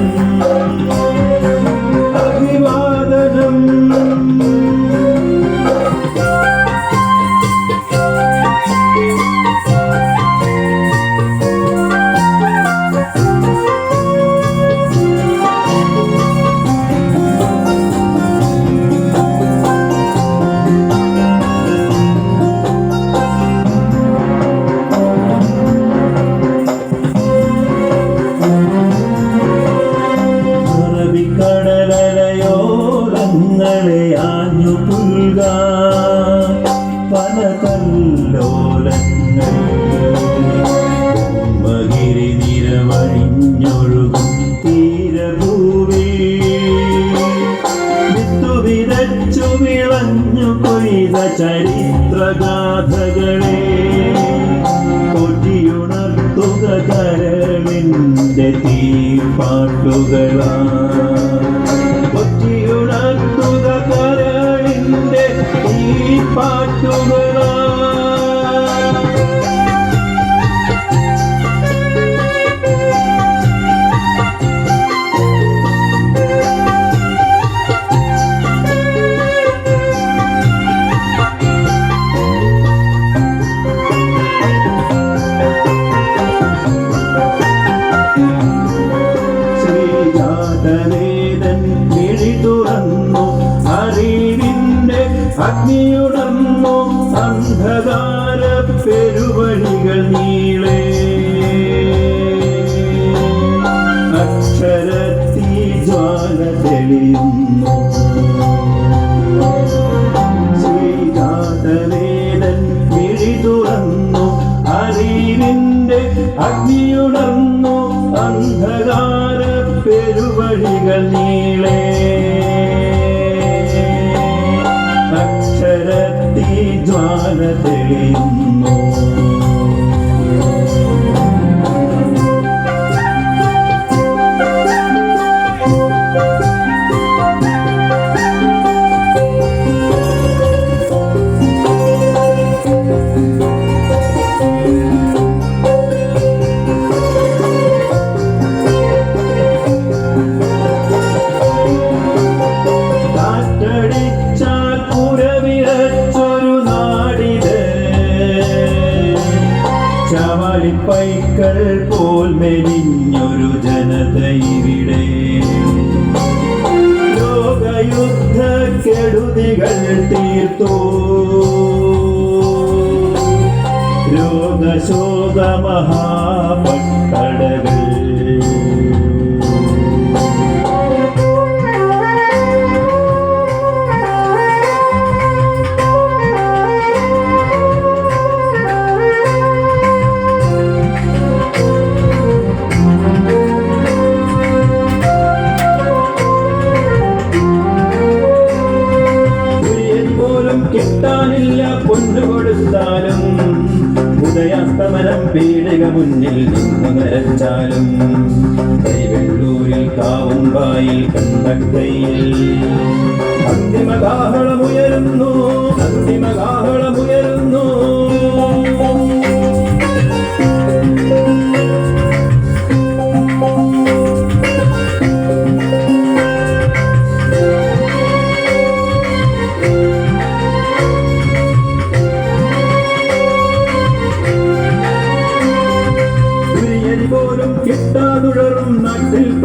Amen. ആഞ്ഞു പുൽക പല കല്ലോലങ്ങൾ നിരവഴിഞ്ഞൊഴുകും തീരഭൂമി. വിത്തു വിളഞ്ഞു കൊയ്ത ചരിത്രഗാഥകളെ. കൊടിയുണർത്തുക കരളിന്റെ തീപ്പാട്ടുകളാ. തീപ്പാട്ടുകളാ പെരുവഴികൾ നീളെ. അക്ഷരത്തി ജ്വാല തെളിയുന്നു ശ്രീജാതവേദൻ കിഴി തുറന്നു. അറിവിന്റെ അഗ്നിയുടന്നു അന്ധകാര പെരുവഴികൾ നീളേ. അക്ഷരത്തി ജ്വാല തെളിയുന്നു ജനത ലോകയുദ്ധ കെടുതികൾ തീർത്തു. രോഗശോക മഹാപട്ടടകൾ നിന്ന് നരച്ചാലും കൈവെള്ളൂരിൽ കാവുമ്പായിൽ കണ്ടക്കയിൽ അന്തിമകാഹളമുയരുന്നു അന്തിമകാഹളമുയരുന്നു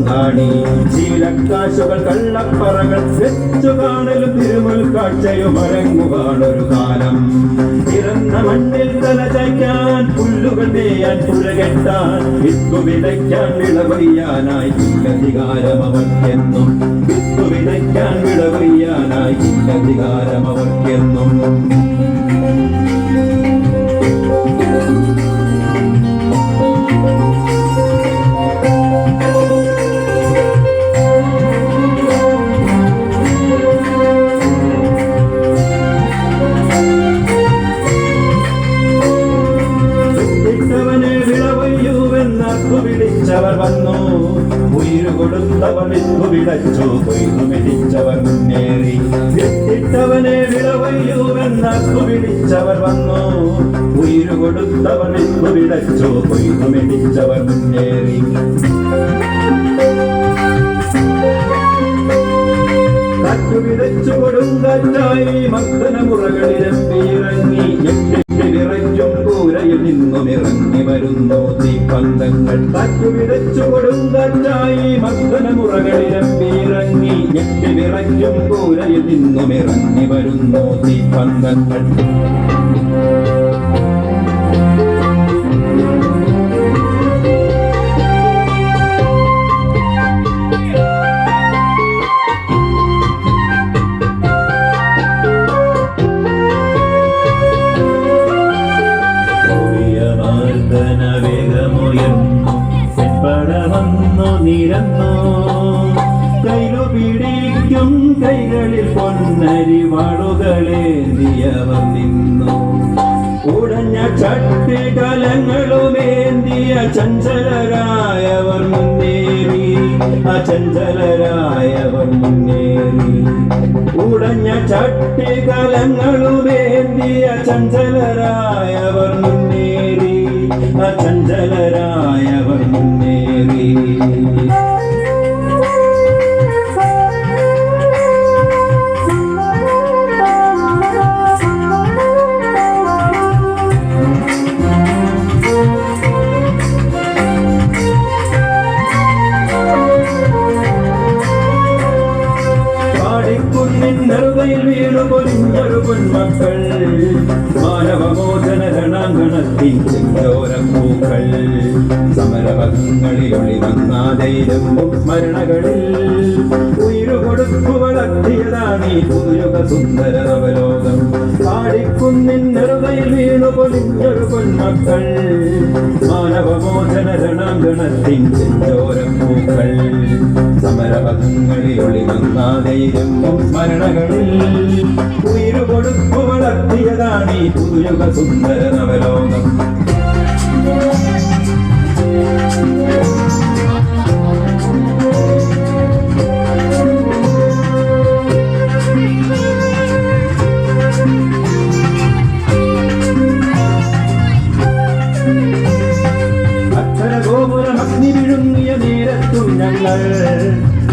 പട്ടം ചീലക്കാശുകൾ കള്ളപ്പറകൾ വെച്ചു കാണലും തിരുമൽ കാഴ്ചയും അരങ്ങുകാണൊരു കാലം. പിറന്ന മണ്ണിൽ തല ചായ്ക്കാൻ പുല്ലുകൾ പുഴ പുഴകെട്ടാൻ വിത്തു വിതയ്ക്കാൻ വിളവയ്യാനായി ഇല്ലധികാരം അവർക്കെന്നും. വിത്തു വിതയ്ക്കാൻ വിളവയ്യാനായി ഇല്ലധികാരം അവർക്കെന്നും. വിത്തു വിതച്ചു കൊയ്തു മെതിച്ചവർ മുന്നേറി കാറ്റു വിതച്ചു കൊടുങ്കാറ്റായി മർദ്ദനമുറകളിരമ്പിയിറങ്ങി ഞെട്ടിട്ട് വിറയ്ക്കും കൂരയിൽ നിന്നും ഇറങ്ങി വരുന്നു തീപ്പന്തങ്ങൾ കാറ്റു വിതച്ചു കൊടുങ്കാറ്റായി മർദ്ദനമുറകളിരമ്പിയിറങ്ങി ഞെട്ടി വിറയ്ക്കും കൂരയിൽ നിന്നും ഇറങ്ങി വരുന്നു തീപ്പന്തങ്ങൾ പടവന്നു നിരന്നു. കൈലു പിടിക്കും കൈകളിൽ പൊന്നരിവാളുകളേന്തിയവർ നിന്നു. ഉടഞ്ഞ ചട്ടി കലങ്ങളുമേന്തിയ ചഞ്ചലരായവർ മുന്നേറി. അചഞ്ചലരായവർ മുന്നേറി. ഉടഞ്ഞ ചട്ടി ചട്ടികലങ്ങളുമേന്തിയ ചഞ്ചലരായവർ മുന്നേറി. അചഞ്ചലരായവർ മുന്നേറി പാടിക്കുന്നിൻ നെറുകയിൽ വീണു പൊലിഞ്ഞൊരു പൊന്മക്കൾ മാനവമോചന രണാങ്കണത്തിൻ സമരപഥങ്ങളിൽ ഒളിവന്നാതൈരം സ്മരണകളിൽ ഉയിരു കൊടുത്തു വളർത്തിയതാണ് ഈ പുതുയുഗ സുന്ദര നവലോകം പാടിക്കുന്നിൻ നെറുകയിൽ വീണു പൊലിഞ്ഞൊരു പൊന്മക്കൾ. മാനവമോചന രണാങ്കണത്തിൻ ചെഞ്ചോരപ്പൂക്കൾ. സമരപഥങ്ങളിൽ ഒളിവന്നാതൈരം സ്മരണകളിൽ ഉയിരു കൊടുത്തു വളർത്തിയതാണ് ഈ പുതുയുഗ സുന്ദര നവലോകം Oh.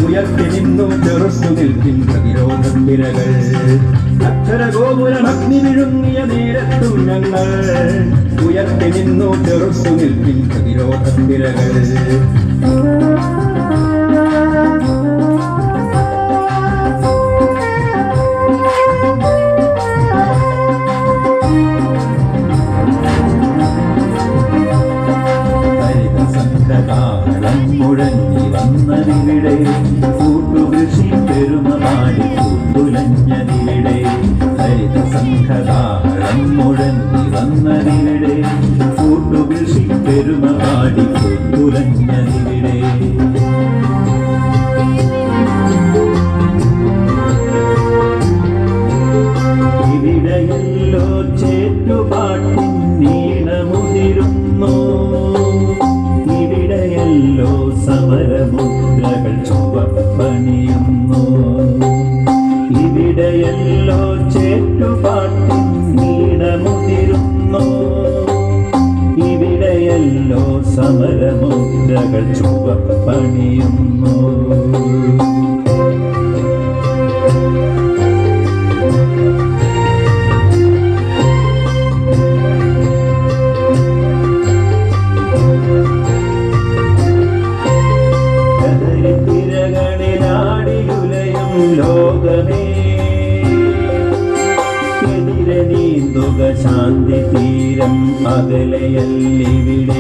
ഉയർത്തി നിന്നു ചെറുത്തു നിൽക്കും പ്രതിരോധം വിരകൾ. അക്ഷരഗോപുരം അഗ്നി വിഴുങ്ങിയ നേരത്തും ഞങ്ങൾ ഉയർത്തി നിന്നു ചെറുത്തു നിൽക്കും പ്രതിരോധം തിരകൾ ഇവിടെയല്ലോ സമരമുദ്രകൾ ചുവപ്പണിയുന്നു തിരകളിലാടിയുലയും അകലയല്ലിവിടെ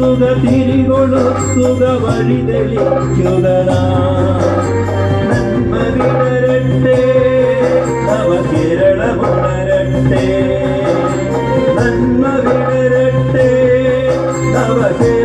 ಕೊಡುತ್ತುಗ ತಿರಿಗೊಳುತ್ತುಗ ಬಳಿದಳಿಯುಗನ ನಮ್ಮ ವಿರರಟ್ಟೆ ನವ ಕೇರಳ ಗುಣರಟ್ಟೆ ನಮ್ಮ ವಿರರಟ್ಟೆ ನವ ಕೇರಳ